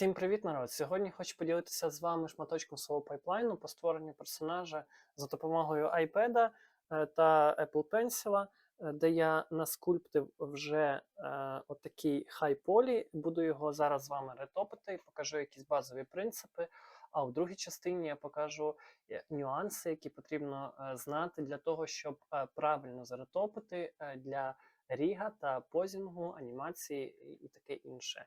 Всім привіт, народ! Сьогодні хочу поділитися з вами шматочком свого пайплайну по створенню персонажа за допомогою iPad е, та Apple Pencil, е, де я наскульптив вже е, отакий хай-полі. Буду його зараз з вами ретопити і покажу якісь базові принципи. А в другій частині я покажу е, нюанси, які потрібно знати для того, щоб правильно заретопити для ріга та позінгу, анімації і таке інше.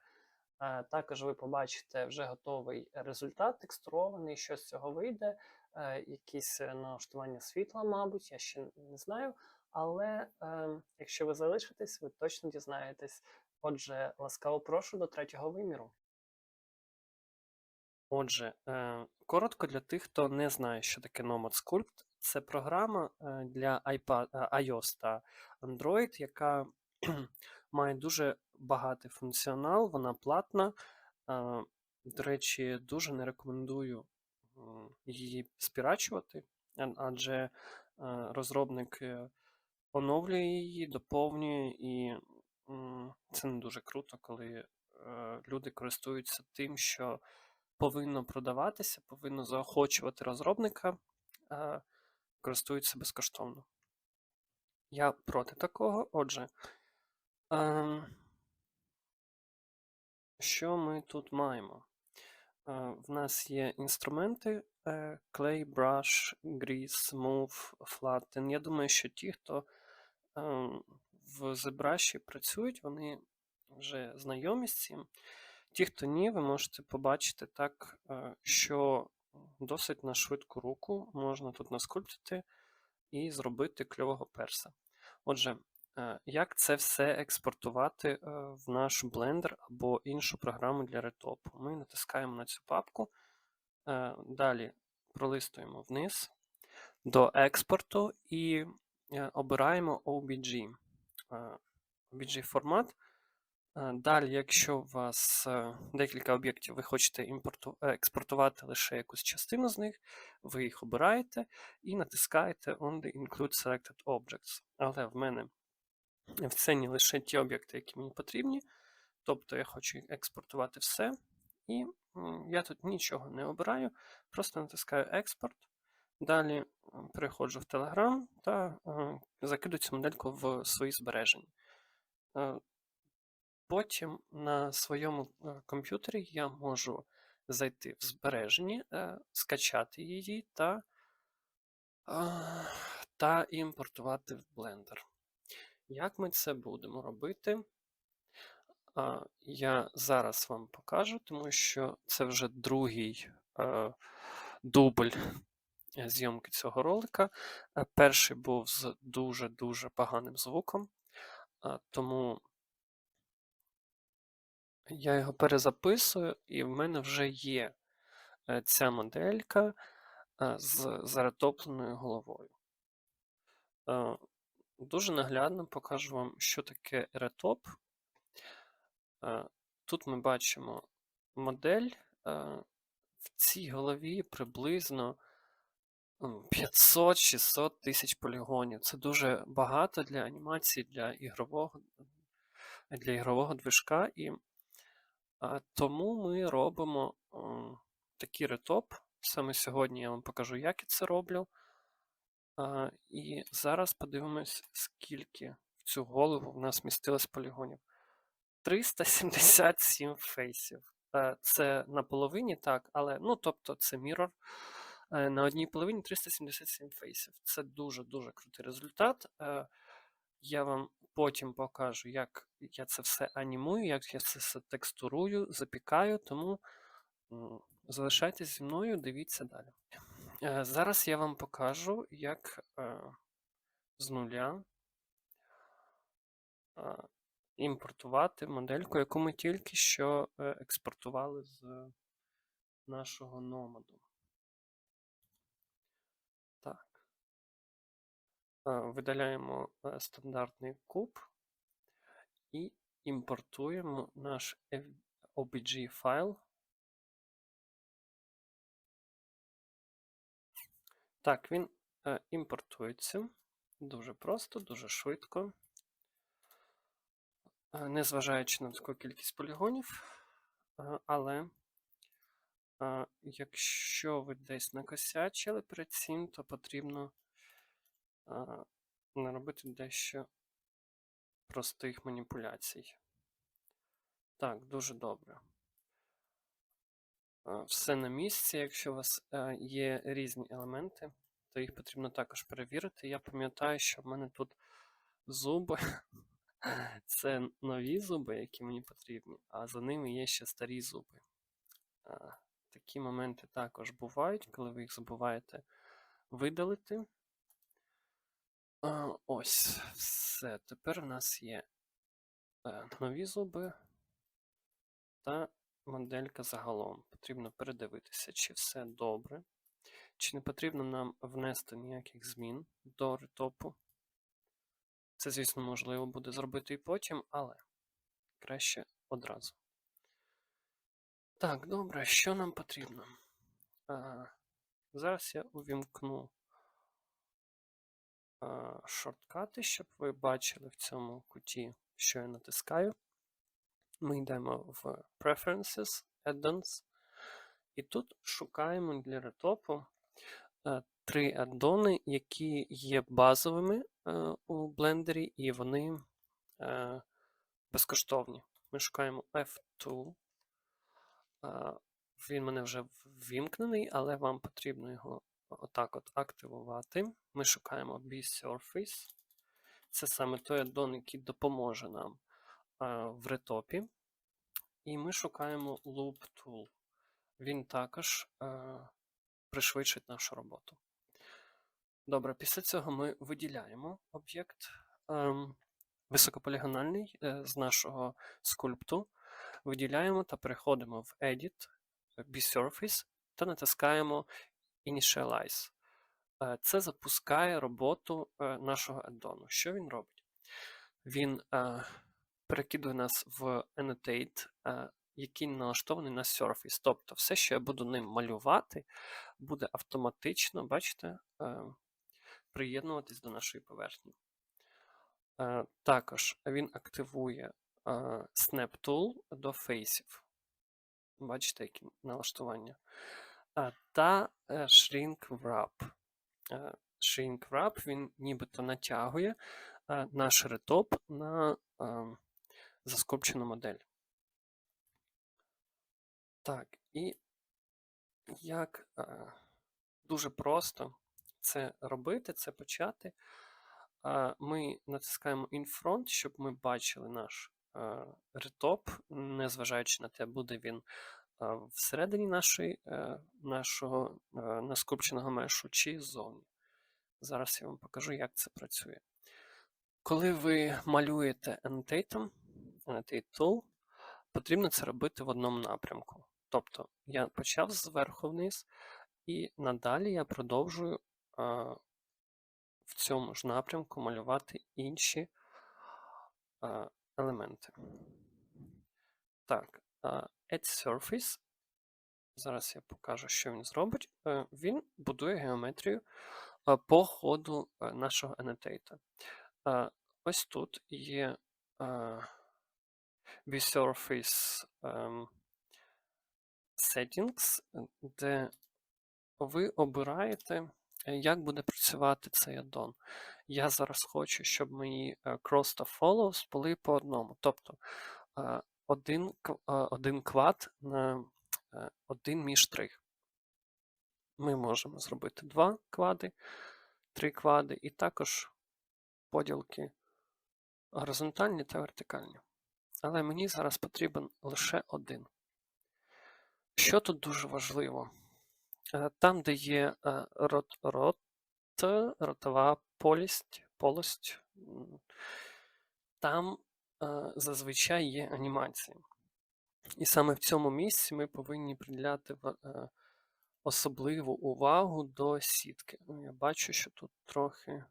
Е, Також ви побачите вже готовий результат, текстурований, що з цього вийде, е, якісь е, налаштування світла, мабуть, я ще не знаю. Але е, якщо ви залишитесь, ви точно дізнаєтесь. Отже, ласкаво прошу до третього виміру. Отже, коротко для тих, хто не знає, що таке Nomad Sculpt. Це програма для iPad, iOS та Android, яка має дуже багатий функціонал, вона платна. До речі, дуже не рекомендую її спірачувати, адже е, розробник е, оновлює її, доповнює, і це не дуже круто, коли е, люди користуються тим, що повинно продаватися, повинно заохочувати розробника, користуються безкоштовно. Я проти такого. Отже, що ми тут маємо? В нас є інструменти е, Clay, Brush, Grease, Move, Flatten. Я думаю, що ті, хто ем, в ZBrush працюють, вони вже знайомі з цим. Ті, хто ні, ви можете побачити так, е, що досить на швидку руку можна тут наскульптити і зробити кльового перса. Отже, як це все експортувати е, в наш Blender або іншу програму для ретопу? Ми натискаємо на цю папку, е, далі пролистуємо вниз до експорту і е, обираємо OBG. Е, OBG формат. Е, Далі, якщо у вас е, декілька об'єктів, ви хочете е, експортувати лише якусь частину з них, ви їх обираєте і натискаєте on the include selected objects. Але в мене в сцені лише ті об'єкти, які мені потрібні. Тобто я хочу експортувати все. І я тут нічого не обираю, просто натискаю експорт. Далі переходжу в Telegram та е, закидую цю модельку в свої збереження. Е, Потім на своєму е, комп'ютері я можу зайти в збереження, е, скачати її та, е, та імпортувати в Blender. Як ми це будемо робити? Я зараз вам покажу, тому що це вже другий е, дубль е, зйомки цього ролика. Е, Перший був з дуже-дуже поганим звуком, тому я його перезаписую, і в мене вже є ця моделька з заретопленою головою. Е, Дуже наглядно покажу вам, що таке ретоп. Е, Тут ми бачимо модель. е, В цій голові приблизно 500-600 тисяч полігонів. Це дуже багато для анімації, для ігрового, для ігрового движка. І тому ми робимо такий ретоп. Саме сьогодні я вам покажу, як я це роблю. І зараз подивимось, скільки в цю голову в нас містилось полігонів. 377 фейсів. Е, Це на половині, так, але ну, тобто це мірор. Е, На одній половині 377 фейсів. Це дуже-дуже крутий результат. Е, Я вам потім покажу, як я це все анімую, як я це все текстурую, запікаю, тому залишайтесь зі мною, дивіться далі. Е, Зараз я вам покажу, як е, з нуля е, імпортувати модельку, яку ми тільки що е, експортували з нашого номаду. Так. Е, Видаляємо е, стандартний куб і імпортуємо наш OBG файл. Так, він е, імпортується дуже просто, дуже швидко. Е, Незважаючи на таку кількість полігонів, е, але якщо ви десь накосячили перед цим, то потрібно наробити дещо простих маніпуляцій. Так, дуже добре. Все на місці. Якщо у вас е, є різні елементи, то їх потрібно також перевірити. Я пам'ятаю, що в мене тут зуби. Це нові зуби, які мені потрібні, а за ними є ще старі зуби. Такі моменти також бувають, коли ви їх забуваєте видалити. Ось, все. Тепер в нас є е, нові зуби та моделька загалом. Потрібно передивитися, чи все добре, чи не потрібно нам внести ніяких змін до ретопу. Це, звісно, можливо буде зробити і потім, але краще одразу. Так, добре, що нам потрібно? А, Зараз я увімкну а, шорткати, щоб ви бачили в цьому куті, що я натискаю. Ми йдемо в Preferences, Add-ons, і тут шукаємо для ретопу е, три аддони, які є базовими е, у блендері, і вони е, безкоштовні. Ми шукаємо F2. Е, Він мене вже ввімкнений, але вам потрібно його отак от активувати. Ми шукаємо B-Surface. Це саме той аддон, який допоможе нам в ретопі. І ми шукаємо Loop Tool. Він також е, пришвидшить нашу роботу. Добре, після цього ми виділяємо об'єкт ем, високополігональний е, з нашого скульпту. Виділяємо та переходимо в Edit, B-Surface та натискаємо Initialize. Е, це запускає роботу е, нашого аддону. Що він робить? Він е, перекидує нас в Annotate, е, який налаштований на Surface. Тобто все, що я буду ним малювати, буде автоматично, бачите, е, приєднуватись до нашої поверхні. Е, Також він активує Snap Tool до фейсів. Бачите, які налаштування. Та Shrink Wrap. Shrink Wrap він нібито натягує наш ретоп на е, заскопчену модель. Так, і як е, дуже просто це робити, це почати. Е, Ми натискаємо In Front, щоб ми бачили наш е, ретоп, незважаючи на те, буде він всередині нашої, нашого наскупченого мешу чи ззовні. Зараз я вам покажу, як це працює. Коли ви малюєте annotate, annotate tool, потрібно це робити в одному напрямку. Тобто я почав зверху вниз, і надалі я продовжую в цьому ж напрямку малювати інші елементи. Так, Add Surface. Зараз я покажу, що він зробить. Е, Він будує геометрію по ходу е, нашого annotate. А, Ось тут є V-Surface ем, Settings, де ви обираєте, е, як буде працювати цей аддон. Я зараз хочу, щоб мої е, cross та follows були по одному. Тобто е, один, один квад на один між штрих. Ми можемо зробити два квади, три квади, і також поділки горизонтальні та вертикальні. Але мені зараз потрібен лише один. Що тут дуже важливо? Е, Там, де є е, рот, рот, ротова полість, полость, там е, зазвичай є анімація. І саме в цьому місці ми повинні приділяти особливу увагу до сітки. Ну, Я бачу, що тут трохи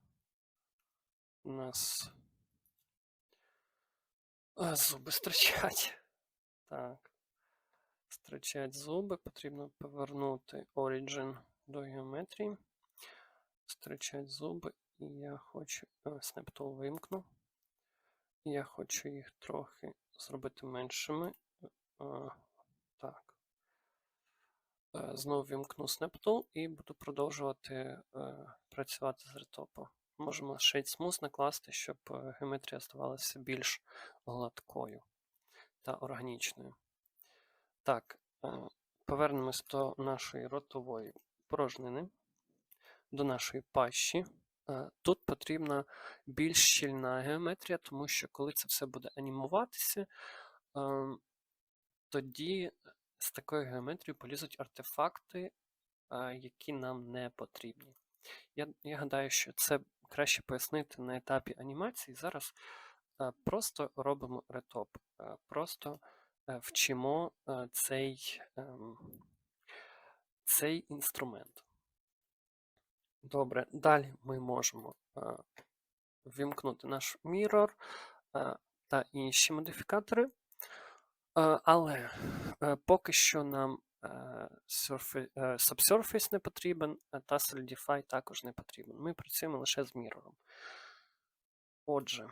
у нас е, зуби стирчать. Так. Стирчать зуби, потрібно повернути Origin до геометрії. Стирчать зуби, і я хочу е, вимкну. Я хочу їх трохи зробити меншими. Е, Так. е, знову вімкну SnapTool і буду продовжувати е, працювати з ретопом. Можемо Shade Smooth накласти, щоб е, геометрія ставалася більш гладкою та органічною. Так, е, повернемось до нашої ротової порожнини, до нашої пащі. Е, Тут потрібна більш щільна геометрія, тому що коли це все буде анімуватися, ем, тоді з такою геометрією полізуть артефакти, які нам не потрібні. Я, я гадаю, що це краще пояснити на етапі анімації. Зараз е, просто робимо ретоп, е, просто е, вчимо цей, ем, цей інструмент. Добре, далі ми можемо ввімкнути наш Mirror та інші модифікатори. Але поки що нам е, е, Subsurface не потрібен, е, та Solidify також не потрібен. Ми працюємо лише з Mirror. Отже,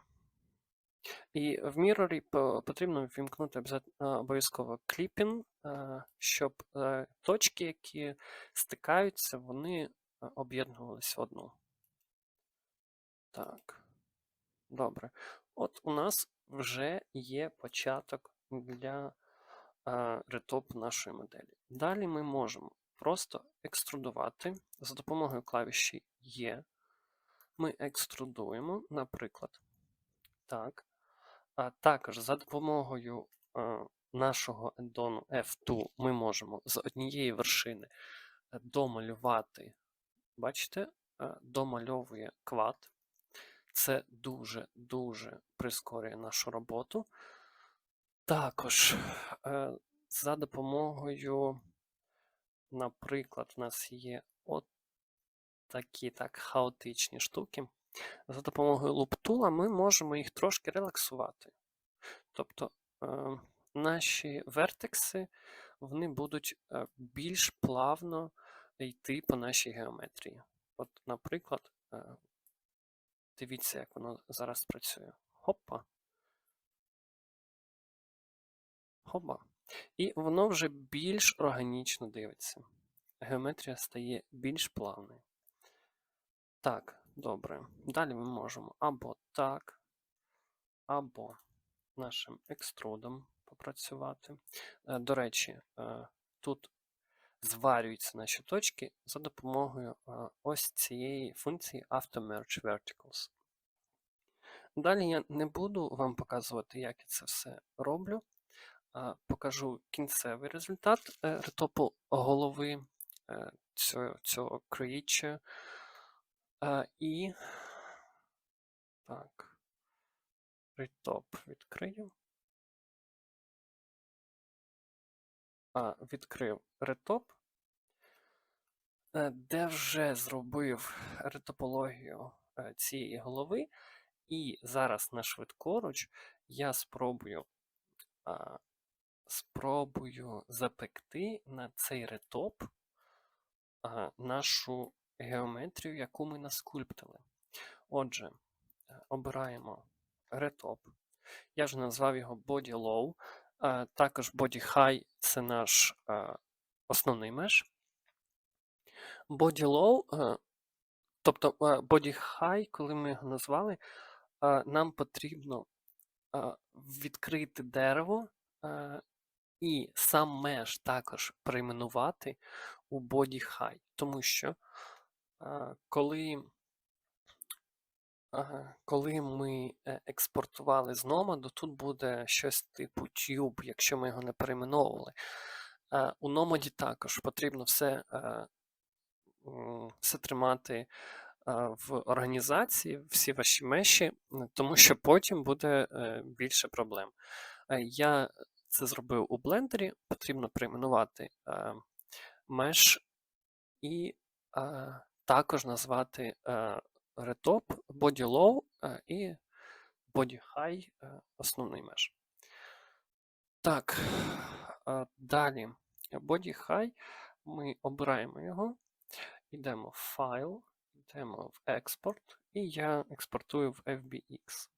і в Mirror потрібно ввімкнути е, обов'язково кліпінг, е, щоб точки, які стикаються, вони об'єднувалися в одну. Так. Добре. От у нас вже є початок для ретопу нашої моделі. Далі ми можемо просто екструдувати за допомогою клавіші Є. Ми екструдуємо, наприклад, так. А також за допомогою нашого ендону F2 ми можемо з однієї вершини е, домалювати, бачите, е, домальовує квад. Це дуже-дуже прискорює нашу роботу. Також е, за допомогою, наприклад, у нас є от такі так хаотичні штуки. За допомогою луптула ми можемо їх трошки релаксувати. Тобто е, наші вертекси вони будуть е, більш плавно йти по нашій геометрії. От, наприклад, дивіться, як воно зараз працює. Хопа. Хопа. І воно вже більш органічно дивиться. Геометрія стає більш плавною. Так, добре. Далі ми можемо або так, або нашим екструдом попрацювати. Е, До речі, е, тут зварюються наші точки за допомогою е, ось цієї функції AutoMerge Verticals. Далі я не буду вам показувати, як я це все роблю. Покажу кінцевий результат е, ретопу голови е, цього, цього creature. Е, І так, ретоп відкрию. А, відкрив ретоп, де вже зробив ретопологію цієї голови. І зараз на швидкоруч я спробую, спробую запекти на цей ретоп а, нашу геометрію, яку ми наскульптили. Отже, е, обираємо ретоп. Я вже назвав його Body Low. а, Також Body High це наш а, основний меж. Body Low, е, тобто е, Body High, коли ми його назвали, е, нам потрібно е, відкрити дерево е, і сам меж також перейменувати у Body High, тому що е, коли, коли ми е, експортували з Nomad, тут буде щось типу Tube, якщо ми його не перейменовували. Е, У Nomad також потрібно все, все тримати в організації, всі ваші меші, тому що потім буде більше проблем. Я це зробив у блендері, потрібно перейменувати е, меш і е, також назвати е, ретоп, body low е, і body high е, основний меж. Так, е, далі body high, ми обираємо його, йдемо в файл, йдемо в експорт, і я експортую в FBX.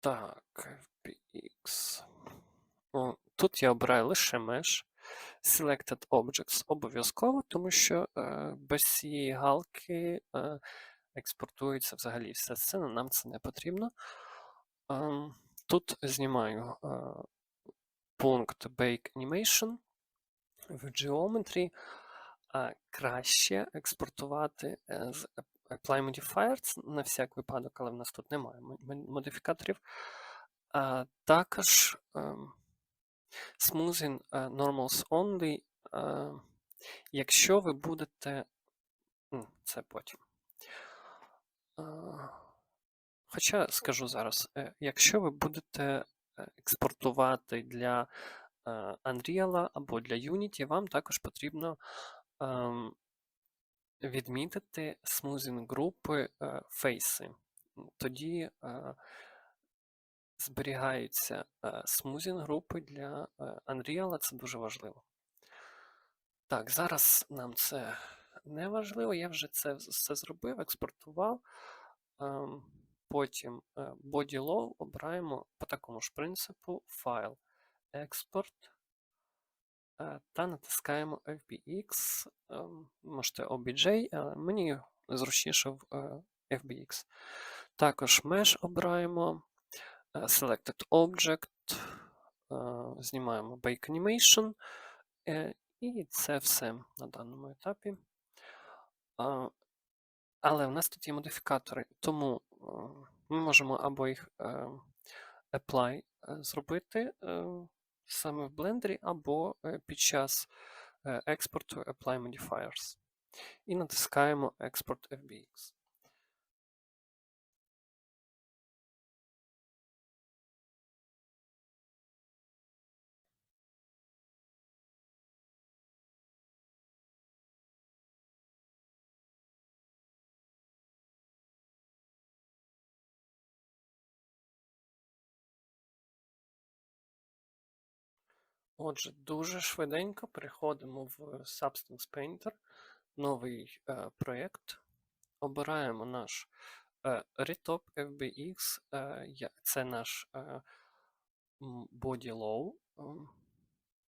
Так, FBX. О, Тут я обираю лише Mesh. Selected Objects обов'язково, тому що е, без цієї галки е, експортується взагалі вся сцена, нам це не потрібно. Ем, Тут знімаю е, пункт Bake Animation в Geometry. Е, Краще експортувати е, з Apply Modifiers на всяк випадок, але в нас тут немає мо- мо- модифікаторів. Е, Також ем, Smoothing е, Normals Only. е, Якщо ви будете. Це потім. Хоча скажу зараз, е, якщо ви будете експортувати для Unreal або для Unity, вам також потрібно ем, відмітити смузінг групи е, фейси. Тоді е, зберігаються е, смузінг групи для Unreal, це дуже важливо. Так, зараз нам це не важливо, я вже це все зробив, експортував. Ем, Потім Body Law обираємо по такому ж принципу файл експорт та натискаємо FBX. Можете OBJ, але мені зручніше в е, FBX. Також Mesh обираємо Selected Object, знімаємо Bake Animation. І це все на даному етапі. Але в нас тут є модифікатори, тому ми можемо або їх apply зробити саме в блендері, або е, під час е, експорту apply modifiers. І натискаємо Export FBX. Отже, дуже швиденько переходимо в Substance Painter, новий е, проєкт. Обираємо наш е, Retop FBX, е, це наш е, Body Low, ем,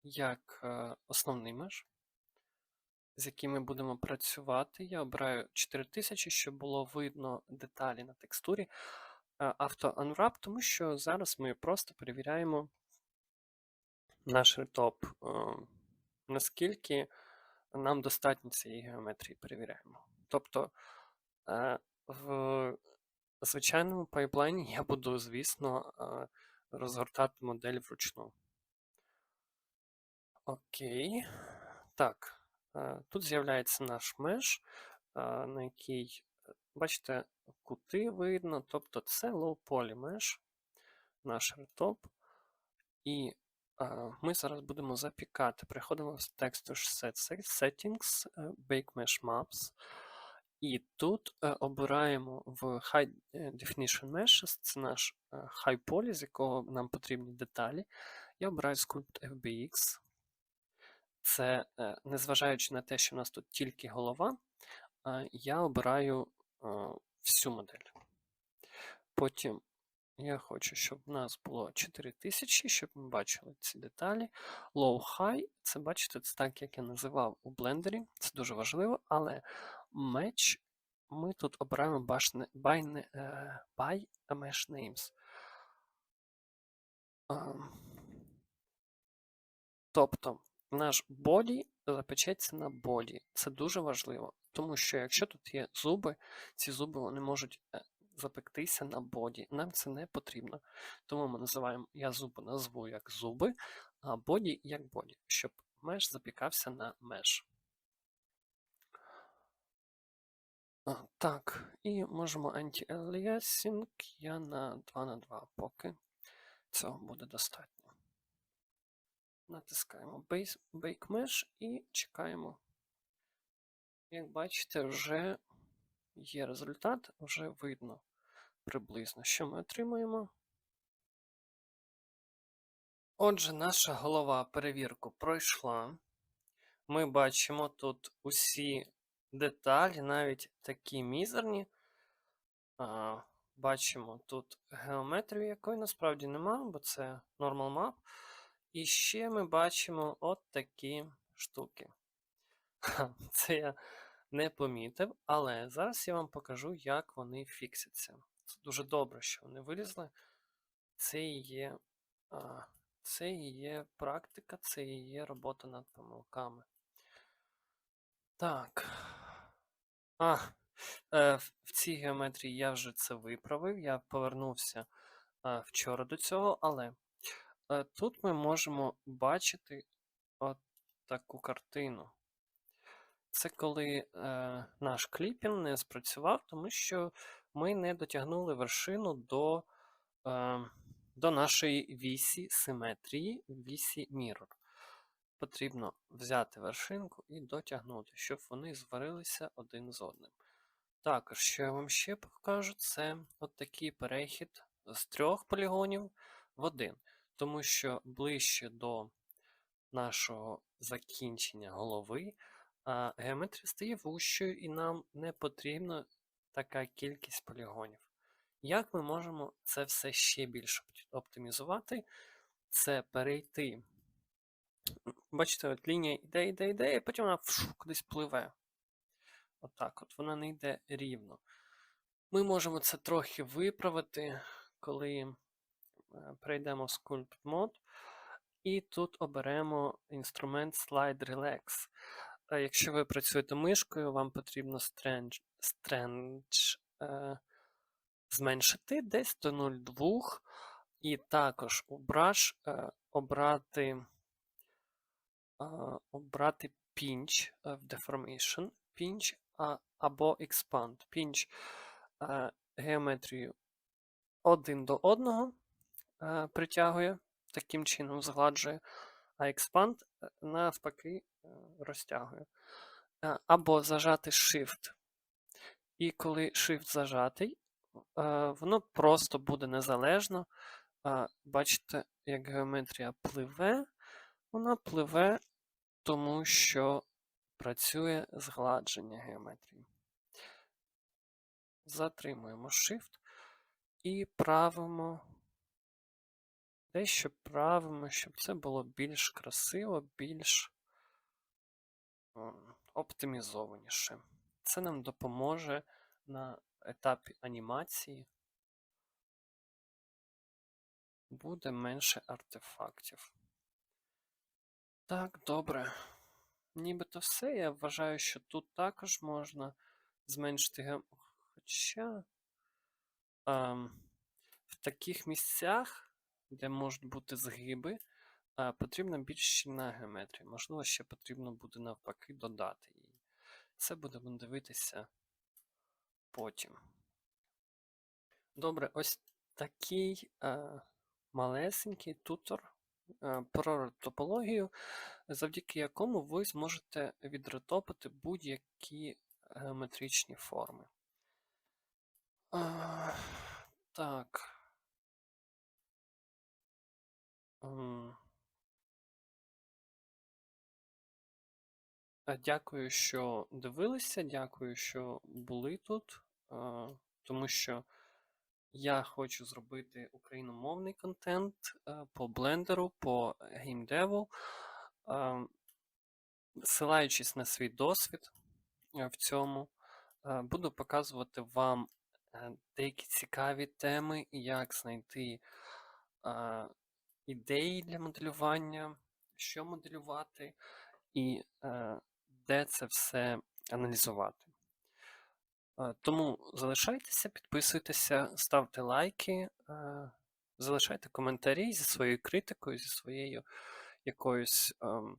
як е, основний меж, з яким ми будемо працювати. Я обираю 4000, щоб було видно деталі на текстурі. Е, Auto Unwrap, тому що зараз ми просто перевіряємо наш ретоп, наскільки нам достатньо цієї геометрії перевіряємо. Тобто е, в звичайному пайплайні я буду, звісно, е, розгортати модель вручну. Окей. Так, е, тут з'являється наш меж, на який, бачите, кути видно, тобто це low poly mesh, наш ретоп. І ми зараз будемо запікати. Переходимо в Texture Settings, е, Bake Mesh Maps. І тут е, обираємо в High е, Definition Meshes, це наш High Poly, з якого нам потрібні деталі. Я обираю Sculpt FBX. Це, незважаючи на те, що в нас тут тільки голова, я обираю всю модель. Потім я хочу, щоб в нас було 4000, щоб ми бачили ці деталі. Low-high, це бачите, це так, як я називав у блендері. Це дуже важливо, але match ми тут обираємо by, by, е, mesh names. Ем, Тобто наш body запечеться на body. Це дуже важливо, тому що якщо тут є зуби, ці зуби вони можуть е, запектися на боді. Нам це не потрібно. Тому ми називаємо, я зуби назву як зуби, а боді як боді, щоб меш запікався на меш. Так, і можемо anti-aliasing я на 2 на 2 поки цього буде достатньо. Натискаємо Base, Bake Mesh і чекаємо. Як бачите, вже є результат, вже видно приблизно, що ми отримаємо. Отже, наша голова перевірку пройшла. Ми бачимо тут усі деталі, навіть такі мізерні. А, Бачимо тут геометрію, якої насправді нема, бо це normal map. І ще ми бачимо от такі штуки. Це я не помітив, але зараз я вам покажу, як вони фіксяться. Це дуже добре, що вони вилізли. Це і є, а, це і є практика, це і є робота над помилками. Так. А, е, в цій геометрії я вже це виправив. Я повернувся е, вчора до цього, але е, тут ми можемо бачити от таку картину. Це коли е, наш кліпінг не спрацював, тому що ми не дотягнули вершину до, е, до нашої вісі симетрії, вісі Mirror. Потрібно взяти вершинку і дотягнути, щоб вони зварилися один з одним. Також, що я вам ще покажу, це от такий перехід з трьох полігонів в один. Тому що ближче до нашого закінчення голови геометрія стає вущою, і нам не потрібна така кількість полігонів. Як ми можемо це все ще більше оптимізувати? Це перейти. Бачите, от лінія йде, йде, йде, і потім вона фшу, кудись пливе. Отак от, вона не йде рівно. Ми можемо це трохи виправити, коли е, перейдемо в Sculpt Mode. І тут оберемо інструмент Slide Relax. Якщо ви працюєте мишкою, вам потрібно Strange, strange е, зменшити десь до 0,2. І також у Brush е, обрати е, обрати Pinch в Deformation, Pinch а, або Expand. Pinch е, геометрію один до одного е, притягує, таким чином згладжує, а Expand е, навпаки е, розтягує. Е, або зажати Shift. І коли Shift зажатий, е, воно просто буде незалежно. Бачите, як геометрія пливе, вона пливе, тому що працює згладження геометрії. Затримуємо Shift і правимо, дещо правимо, щоб це було більш красиво, більш оптимізованіше. Це нам допоможе на етапі анімації. Буде менше артефактів. Так, добре. Нібито все. Я вважаю, що тут також можна зменшити гем. Хоча а, в таких місцях, де можуть бути згиби, а, потрібна більш щільна геометрія. Можливо, ще потрібно буде навпаки додати її. Це будемо дивитися потім. Добре, ось такий а, малесенький тутор а, про топологію завдяки якому ви зможете відретопити будь-які геометричні форми. А, Так. Дякую, що дивилися, дякую, що були тут, тому що я хочу зробити україномовний контент по блендеру, по геймдеву. Силаючись на свій досвід е, в цьому, е, буду показувати вам е, деякі цікаві теми, як знайти ідеї для моделювання, що моделювати і де це все аналізувати. Тому залишайтеся, підписуйтеся, ставте лайки, залишайте коментарі зі своєю критикою, зі своєю якоюсь ем,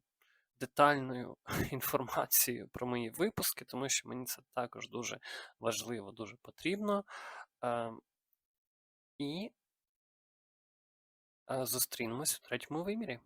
детальною інформацією про мої випуски, тому що мені це також дуже важливо, дуже потрібно. Ем, і е, зустрінемось у третьому вимірі.